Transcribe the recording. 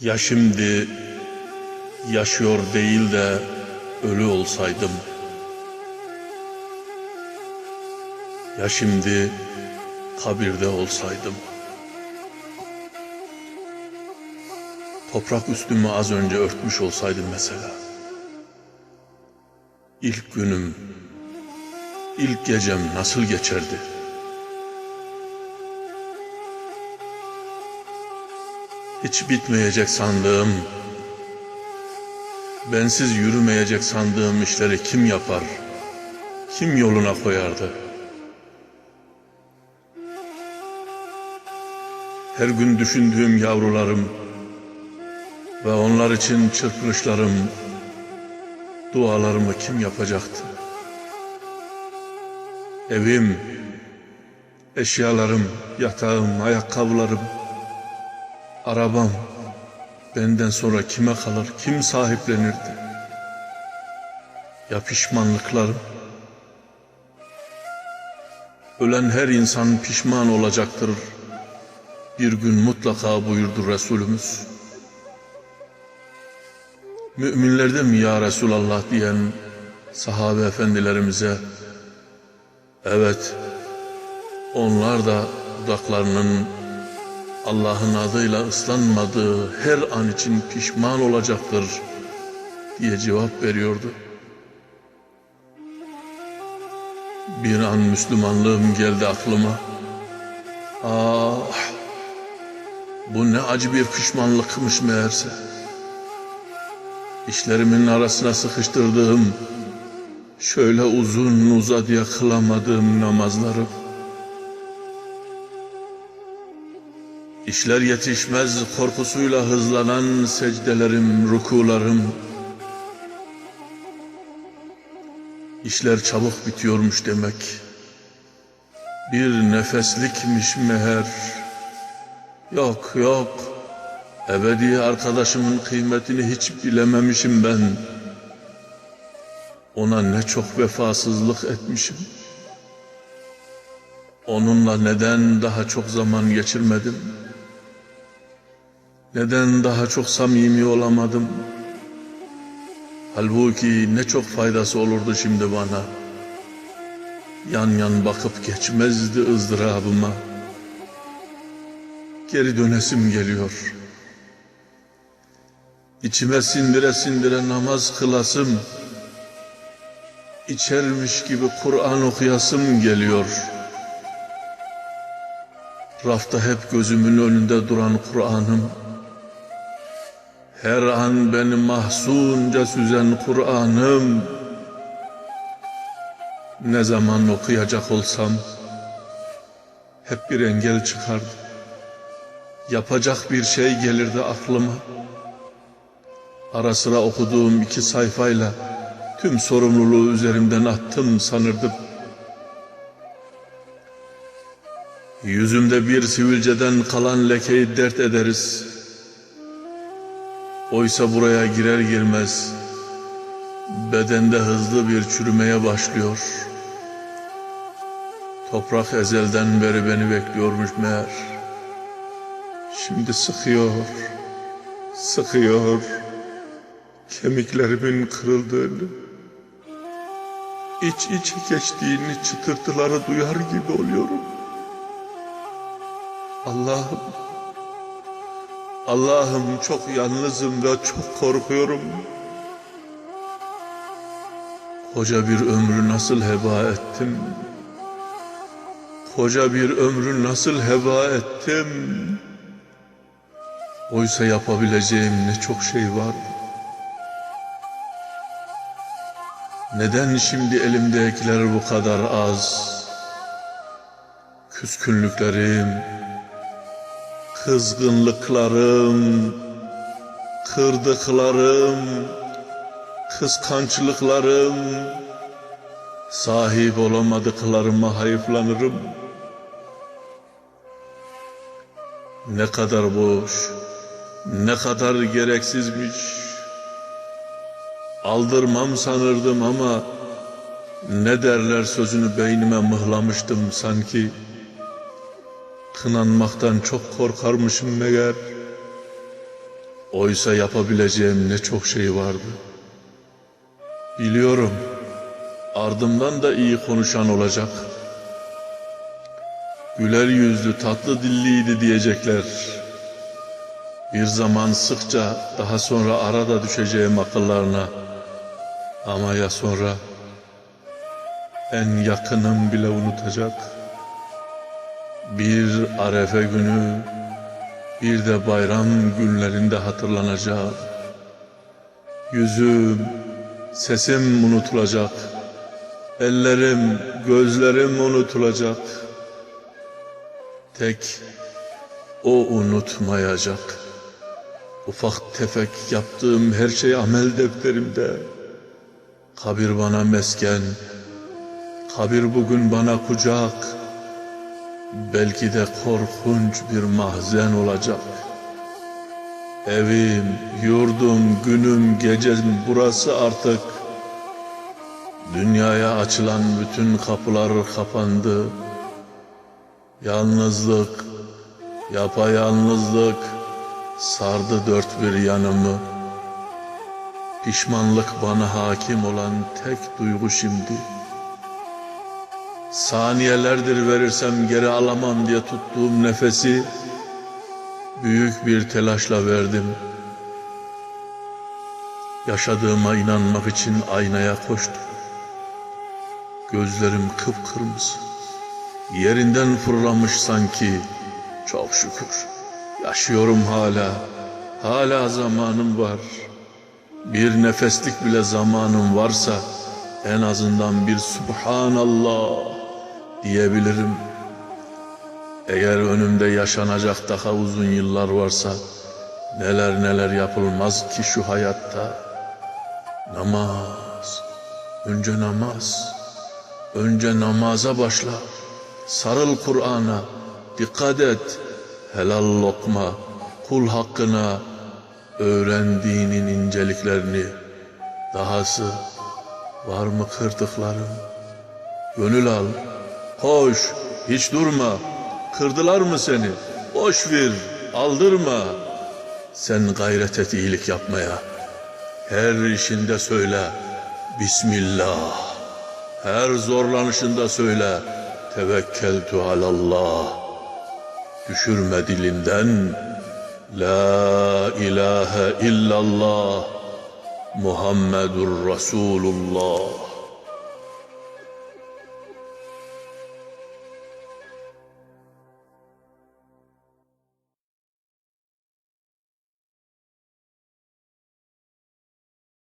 Ya şimdi yaşıyor değil de ölü olsaydım. Ya şimdi kabirde olsaydım. Toprak üstümü az önce örtmüş olsaydım mesela. İlk günüm, ilk gecem nasıl geçerdi? Hiç bitmeyecek sandığım, bensiz yürümeyecek sandığım işleri kim yapar, kim yoluna koyardı? Her gün düşündüğüm yavrularım ve onlar için çırpınışlarım, dualarımı kim yapacaktı? Evim, eşyalarım, yatağım, ayakkabılarım, arabam benden sonra kime kalır, kim sahiplenirdi? Ya pişmanlıklarım? Ölen her insan pişman olacaktır. Bir gün mutlaka buyurdu Resulümüz. Müminlerde mi ya Resulallah diyen sahabe efendilerimize evet onlar da dudaklarının Allah'ın adıyla ıslanmadığı her an için pişman olacaktır diye cevap veriyordu. Bir an Müslümanlığım geldi aklıma. Ah, bu ne acı bir pişmanlıkmış meğerse. İşlerimin arasına sıkıştırdığım, şöyle uzun uzadıya kılamadığım namazlarım. İşler yetişmez korkusuyla hızlanan secdelerim, rukularım. İşler çabuk bitiyormuş demek. Bir nefeslikmiş meğer. Yok yok. Ebedi arkadaşımın kıymetini hiç bilememişim ben. Ona ne çok vefasızlık etmişim. Onunla neden daha çok zaman geçirmedim? Neden daha çok samimi olamadım? Halbuki ne çok faydası olurdu şimdi bana. Yan yan bakıp geçmezdi ızdırabıma. Geri dönesim geliyor. İçime sindire sindire namaz kılasım, içermiş gibi Kur'an okuyasım geliyor. Rafta hep gözümün önünde duran Kur'an'ım, her an beni mahzunca süzen Kur'an'ım, ne zaman okuyacak olsam, hep bir engel çıkardı. Yapacak bir şey gelirdi aklıma. Ara sıra okuduğum iki sayfayla tüm sorumluluğu üzerimden attım sanırdım. Yüzümde bir sivilceden kalan lekeyi dert ederiz. Oysa buraya girer girmez bedende hızlı bir çürümeye başlıyor. Toprak ezelden beri beni bekliyormuş meğer. Şimdi sıkıyor, sıkıyor kemiklerimin kırıldığını, iç içe geçtiğini çıtırtıları duyar gibi oluyorum. Allah'ım, Allah'ım çok yalnızım ve çok korkuyorum. Koca bir ömrü nasıl heba ettim? Koca bir ömrü nasıl heba ettim? Oysa yapabileceğim ne çok şey vardı. Neden şimdi elimdekiler bu kadar az? Küskünlüklerim, kızgınlıklarım, kırdıklarım, kıskançlıklarım, sahip olamadıklarıma hayıflanırım. Ne kadar boş, ne kadar gereksizmiş. Aldırmam sanırdım ama ne derler sözünü beynime mıhlamıştım sanki. Kınanmaktan çok korkarmışım meğer. Oysa yapabileceğim ne çok şey vardı. Biliyorum, ardımdan da iyi konuşan olacak. Güler yüzlü, tatlı dilliydi diyecekler. Bir zaman sıkça, daha sonra arada düşeceğim akıllarına. Ama ya sonra en yakınım bile unutacak. Bir arefe günü, bir de bayram günlerinde hatırlanacak. Yüzüm, sesim unutulacak. Ellerim, gözlerim unutulacak. Tek o unutmayacak. Ufak tefek yaptığım her şey amel defterimde. Kabir bana mesken, kabir bugün bana kucak. Belki de korkunç bir mahzen olacak. Evim, yurdum, günüm, gecem burası artık. Dünyaya açılan bütün kapılar kapandı. Yalnızlık, yapayalnızlık sardı dört bir yanımı. Pişmanlık bana hakim olan tek duygu şimdi. Saniyelerdir verirsem geri alamam diye tuttuğum nefesi büyük bir telaşla verdim. Yaşadığıma inanmak için aynaya koştum. Gözlerim kıpkırmızı. Yerinden fırlamış sanki. Çok şükür. Yaşıyorum hala. Hala zamanım var. Bir nefeslik bile zamanım varsa en azından bir Subhanallah diyebilirim. Eğer önümde yaşanacak daha uzun yıllar varsa neler neler yapılmaz ki şu hayatta. Namaz, önce namaz, önce namaza başla. Sarıl Kur'an'a, dikkat et, helal lokma, kul hakkına, öğrendiğinin inceliklerini. Dahası var mı kırdıklarım? Gönül al, koş, hiç durma. Kırdılar mı seni? Boş ver, aldırma. Sen gayret et iyilik yapmaya. Her işinde söyle, Bismillah. Her zorlanışında söyle, Tevekkeltu alallah. Düşürme dilinden, La ilahe illallah, Muhammedur Resulullah.